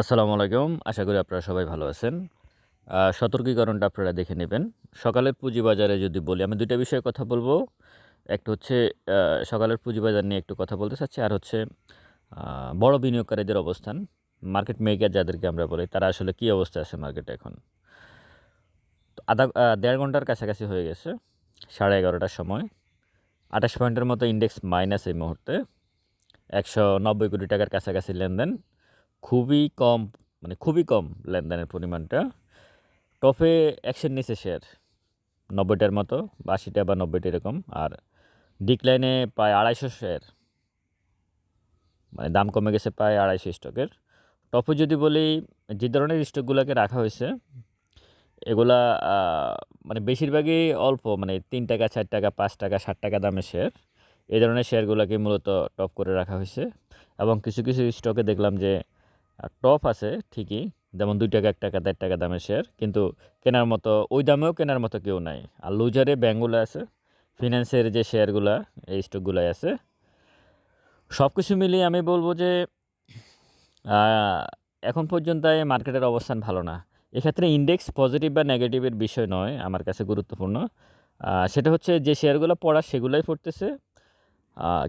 আসসালামু আলাইকুম। আশা করি আপনারা সবাই ভালো আছেন। সতর্কীকরণটা আপনারা দেখে নেবেন। সকালের পুঁজিবাজারে যদি বলি, আমি দুইটা বিষয়ে কথা বলব। একটা হচ্ছে সকালের পুঁজিবাজার নিয়ে একটু কথা বলতে চাচ্ছি। আর হচ্ছে বড় বিনিয়োগকারীদের অবস্থান। মার্কেট মেকার যাদেরকে আমরা বলি, তারা আসলে কী অবস্থা আছে মার্কেটে এখন? আধা দেড় ঘণ্টার কাছাকাছি হয়ে গেছে, সাড়ে এগারোটার সময়। আঠাশ পয়েন্টের মতো ইন্ডেক্স মাইনাস এই মুহূর্তে। একশো নব্বই কোটি টাকার কাছাকাছি লেনদেন। খুবই কম মানে খুবই কম লেনদেনের পরিমাণটা। টপে একশোর নিচে শেয়ার, নব্বইটার মতো বা বা নব্বইটা এরকম। আর ডিক্লাইনে প্রায় আড়াইশো শেয়ার মানে দাম কমে গেছে প্রায় আড়াইশো স্টকের। টপে যদি বলি, যে ধরনের স্টকগুলোকে রাখা হয়েছে, এগুলা মানে বেশিরভাগই অল্প মানে তিন টাকা, চার টাকা, পাঁচ টাকা, ষাট টাকা দামের শেয়ার। এই ধরনের শেয়ারগুলোকে মূলত টপ করে রাখা হয়েছে। এবং কিছু কিছু স্টকে দেখলাম যে টপ আছে, ঠিকই। যেমন দুই টাকা, এক টাকা, দেড় টাকা দামের শেয়ার কিন্তু কেনার মতো, ওই দামেও কেনার মতো কেউ নাই। আর লুজারে ব্যাঙ্কগুলো আছে ফিনান্সের যে শেয়ারগুলা এই স্টকগুলাই আছে। সব কিছু মিলিয়ে আমি বলব যে এখন পর্যন্ত এই মার্কেটের অবস্থান ভালো না। এক্ষেত্রে ইন্ডেক্স পজিটিভ বা নেগেটিভের বিষয় নয়, আমার কাছে গুরুত্বপূর্ণ। সেটা হচ্ছে যে শেয়ারগুলো পড়া, সেগুলোই পড়তেছে।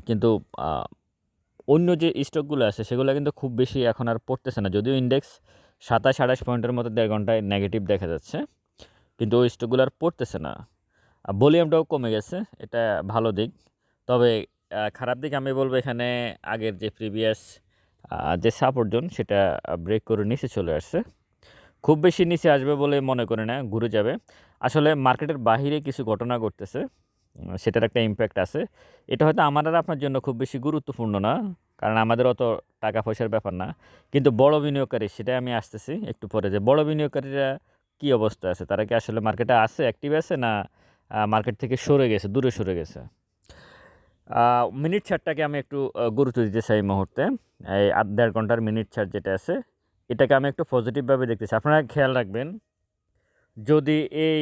কিন্তু অন্য যে স্টকগুলো আছে, সেগুলো কিন্তু খুব বেশি এখন আর পড়তেছে না। যদিও ইন্ডেক্স সাতাশ, আঠাশ পয়েন্টের মতো দেড় ঘন্টায় নেগেটিভ দেখা যাচ্ছে, কিন্তু ওই স্টকগুলো আর পড়তেছে না। ভলিউমটাও কমে গেছে, এটা ভালো দিক। তবে খারাপ দিক আমি বলব এখানে আগের যে প্রিভিয়াস যে সাপোর্ট জোন সেটা ব্রেক করে নিচে চলে আসছে। খুব বেশি নিচে আসবে বলে মনে করি না, ঘুরে যাবে। আসলে মার্কেটের বাহিরে কিছু ঘটনা ঘটতেছে। সেটার একটা ইম্প্যাক্ট আছে। এটা হয়তো আমার আর আপনার জন্য খুব বেশি গুরুত্বপূর্ণ না, কারণ আমাদের অত টাকা পয়সার ব্যাপার না। কিন্তু বড় বিনিয়োগকারী, সেটাই আমি আসতেছি একটু পরে যে, বড় বিনিয়োগকারীরা কী অবস্থা আছে? তারা কি আসলে মার্কেটে আছে অ্যাক্টিভ আছে, না মার্কেট থেকে সরে গেছে, দূরে সরে গেছে? মিনিট ছাড়টাকে আমি একটু গুরুত্ব দিতে চাই এই মুহূর্তে। এই আধ, দেড় ঘণ্টার মিনিট ছাড় যেটা আছে, এটাকে আমি একটু পজিটিভভাবে দেখতেছি। আপনারা খেয়াল রাখবেন, যদি এই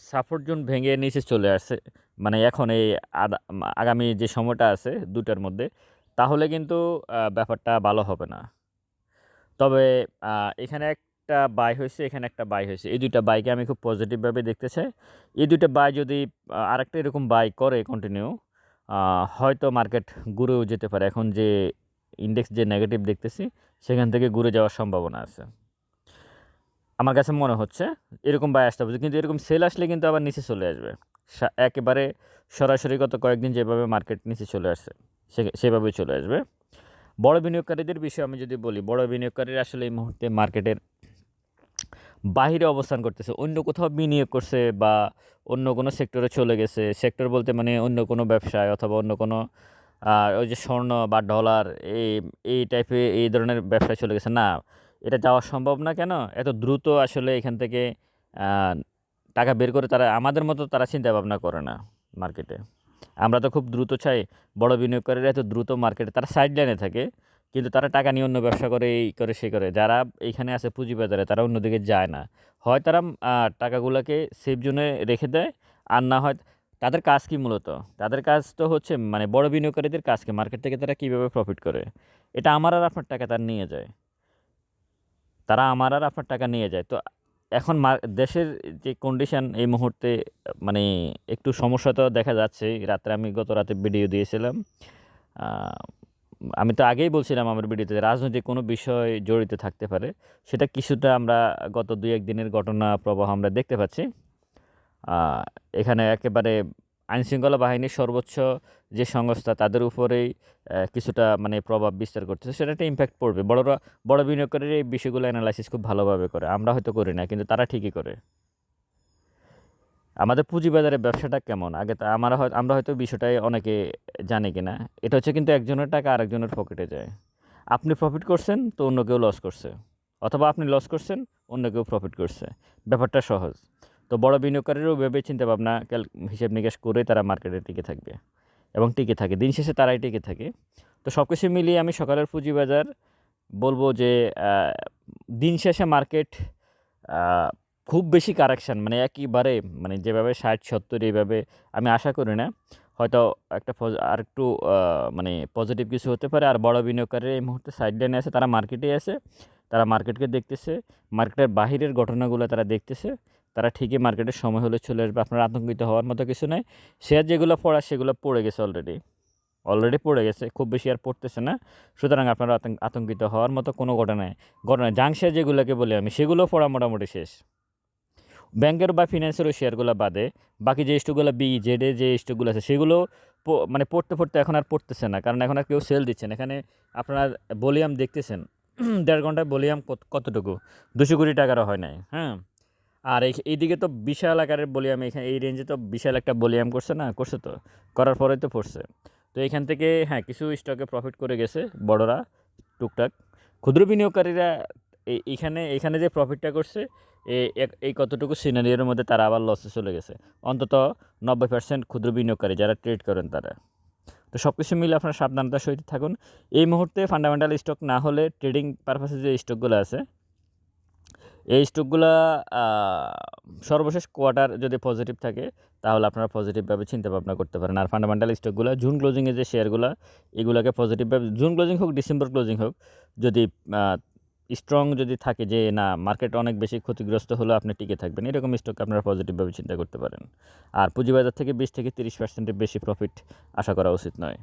সাপোর্ট জোন ভেঙে নিচে চলে আসে মানে এখন এই আগামী যে সময়টা আছে দুটার মধ্যে, তাহলে কিন্তু ব্যাপারটা ভালো হবে না। তবে এখানে একটা বাই হয়েছে, এখানে একটা বাই হয়েছে। এই দুইটা বাইকে আমি খুব পজিটিভভাবে দেখতে চাই। এই দুইটা বাই যদি আরেকটা এরকম বাই করে কন্টিনিউ হয়তো মার্কেট ঘুরেও যেতে পারে। এখন যে ইন্ডেক্স যে নেগেটিভ দেখতেছি, সেখান থেকে ঘুরে যাওয়ার সম্ভাবনা আছে। আমার কাছে মনে হচ্ছে এরকম বাই আসতে হবে। কিন্তু এরকম সেল আসলে কিন্তু আবার নিচে চলে আসবে। একেবারে সরাসরি গত কয়েকদিন যেভাবে মার্কেট নিচে চলে আসছে, সে চলে আসবে। বড় বিনিয়োগকারীদের বিষয়ে আমি যদি বলি, বড় বিনিয়োগকারীরা আসলে এই মুহূর্তে মার্কেটের বাহিরে অবস্থান করতেছে। অন্য কোথাও বিনিয়োগ করছে বা অন্য কোনো সেক্টরে চলে গেছে। সেক্টর বলতে মানে অন্য কোনো ব্যবসায় অথবা অন্য কোনো ওই যে স্বর্ণ বা ডলার এই এই টাইপের এই ধরনের ব্যবসায় চলে গেছে। না এটা যাওয়া সম্ভব না কেন? এত দ্রুত আসলে এখান থেকে টাকা বের করে তারা, আমাদের মতো তারা চিন্তা ভাবনা করে না মার্কেটে। আমরা তো খুব দ্রুত চাই বড় বিনিয়োগকারীরা এত দ্রুত মার্কেটে, তারা সাইড লাইনে থাকে, কিন্তু তারা টাকা নিয়ে অন্য ব্যবসা করে, এই করে, সে করে। যারা এইখানে আছে পুঁজিবাজারে, তারা অন্যদিকে যায় না। হয় তারা টাকাগুলোকে সেফ জোনে রেখে দেয়, আর না হয় তাদের কাজ কি মূলত? তাদের কাজ তো হচ্ছে মানে বড় বিনিয়োগকারীদের কাজকে মার্কেট থেকে তারা কীভাবে প্রফিট করে? এটা আমার আর আপনার টাকা তার নিয়ে যায়। তারা আমার আর আপনার টাকা নিয়ে যায়। তো এখন দেশের যে কন্ডিশন এই মুহূর্তে মানে একটু সমস্যা তো দেখা যাচ্ছে। রাত্রে আমি গত রাতে ভিডিও দিয়েছিলাম আমি তো আগেই বলছিলাম আমার ভিডিওতে রাজনৈতিক কোনো বিষয় জড়িত থাকতে পারে। সেটা কিছুটা আমরা গত দুই এক দিনের ঘটনা প্রবাহ আমরা দেখতে পাচ্ছি। এখানে একেবারে আইনশৃঙ্খলা বাহিনীর সর্বোচ্চ যে সংস্থা, তাদের উপরেই কিছুটা মানে প্রভাব বিস্তার করতেছে। সেটা একটা ইম্প্যাক্ট পড়বে। বড়রা, বড় বিনিয়োগকারীরা এই বিষয়গুলো অ্যানালাইসিস খুব ভালোভাবে করে। আমরা হয়তো করি না, কিন্তু তারা ঠিকই করে। আমাদের পুঁজিবাজারের ব্যবসাটা কেমন? আগে তা আমরা হয় আমরা হয়তো বিষয়টাই অনেকে জানি কিনা। এটা হচ্ছে কিন্তু একজনের টাকা আরেকজনের পকেটে যায়। আপনি প্রফিট করছেন, তো অন্য কেউ লস করছে। অথবা আপনি লস করছেন, অন্য কেউ প্রফিট করছে। ব্যাপারটা সহজ। তো বড় বিনিয়োগকারীরাও ভেবে চিন্তা ভাবনা হিসেব নিকেশ করে তারা মার্কেটে টিকে থাকবে এবং টিকে থাকে। দিন শেষে তারাই টিকে থাকে। তো সব কিছু মিলিয়ে আমি সকালের পুঁজিবাজার বলব যে দিন শেষে মার্কেট খুব বেশি কারেকশান মানে একইবারে মানে যেভাবে ষাট, সত্তর এইভাবে আমি আশা করি না। হয়তো একটা আর একটু মানে পজিটিভ কিছু হতে পারে। আর বড় বিনিয়োগকারীরা এই মুহূর্তে সাইড লাইনে আছে। তারা মার্কেটে আছে। তারা মার্কেটকে দেখতেছে। মার্কেটের বাহিরের ঘটনাগুলো তারা দেখতেছে। তারা ঠিকই মার্কেটের সময় হলে চলে আসবে। আপনার আতঙ্কিত হওয়ার মতো কিছু নাই। শেয়ার যেগুলো পড়া, সেগুলো পড়ে গেছে অলরেডি অলরেডি পড়ে গেছে, খুব বেশি আর পড়তেছে না। সুতরাং আপনারা আতঙ্ক- আতঙ্কিত হওয়ার মতো কোনো ঘটনায় ঘটনা জাং শেয়ার যেগুলোকে বলি আমি, সেগুলো পড়া মোটামুটি শেষ। ব্যাংকের বা ফিনান্সেরও শেয়ারগুলো বাদে, বাকি যে স্টকগুলো বি জেডে যে স্টকগুলো আছে, সেগুলো মানে পড়তে পড়তে এখন আর পড়তেছে না। কারণ এখন আর কেউ সেল দিচ্ছেন এখানে আপনারা বলিয়াম দেখতেছেন। দেড় ঘন্টায় বলিয়াম কত- কতটুকু? দুশো কোটি টাকারও হয় নাই। হ্যাঁ? আর এই, এইদিকে তো বিশাল আকারের বলিয়াম, এখানে এই রেঞ্জে তো বিশাল একটা বলিয়াম করছে না, করছে তো, করার পরেই তো পড়ছে। তো এখান থেকে হ্যাঁ কিছু স্টকে প্রফিট করে গেছে বড়রা, টুকটাক। ক্ষুদ্র বিনিয়োগকারীরা এইখানে এখানে যে প্রফিটটা করছে এই কতটুকু সিনারিওর মধ্যে তারা আবার লসে চলে গেছে। অন্তত নব্বই পার্সেন্ট ক্ষুদ্র বিনিয়োগকারী যারা ট্রেড করেন তারা। তো সব কিছু মিলে আপনার সাবধানতার সহিত থাকুন। এই মুহূর্তে ফান্ডামেন্টাল স্টক না হলে ট্রেডিং পারপাসে যে স্টকগুলো আছে এই স্টকগুলো সর্বশেষ কোয়ার্টার যদি পজিটিভ থাকে, তাহলে আপনারা পজিটিভভাবে চিন্তা ভাবনা করতে পারেন। আর ফান্ডামেন্টাল স্টকগুলো জুন ক্লোজিংয়ে যে শেয়ারগুলো, এগুলোকে পজিটিভভাবে জুন ক্লোজিং হোক, ডিসেম্বর ক্লোজিং হোক, যদি স্ট্রং যদি থাকে যে, না, মার্কেট অনেক বেশি ক্ষতিগ্রস্ত হলে আপনি টিকে থাকবেন, এরকম স্টক আপনারা পজিটিভভাবে চিন্তা করতে পারেন। আর পুঁজিবাজার থেকে বিশ থেকে তিরিশ পার্সেন্টের বেশি প্রফিট আশা করা উচিত নয়।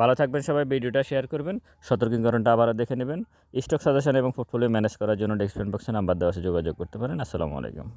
ভালো থাকবেন সবাই, ভিডিওটা শেয়ার করবেন সতর্কীকরণটা আবার দেখে নেবেন। স্টক সাজেশন এবং পোর্টফোলিও ম্যানেজ করার জন্য ডেসক্রিপশন বক্সে নাম্বার দেওয়া আছে, যোগাযোগ করতে পারেন। আসসালামু আলাইকুম।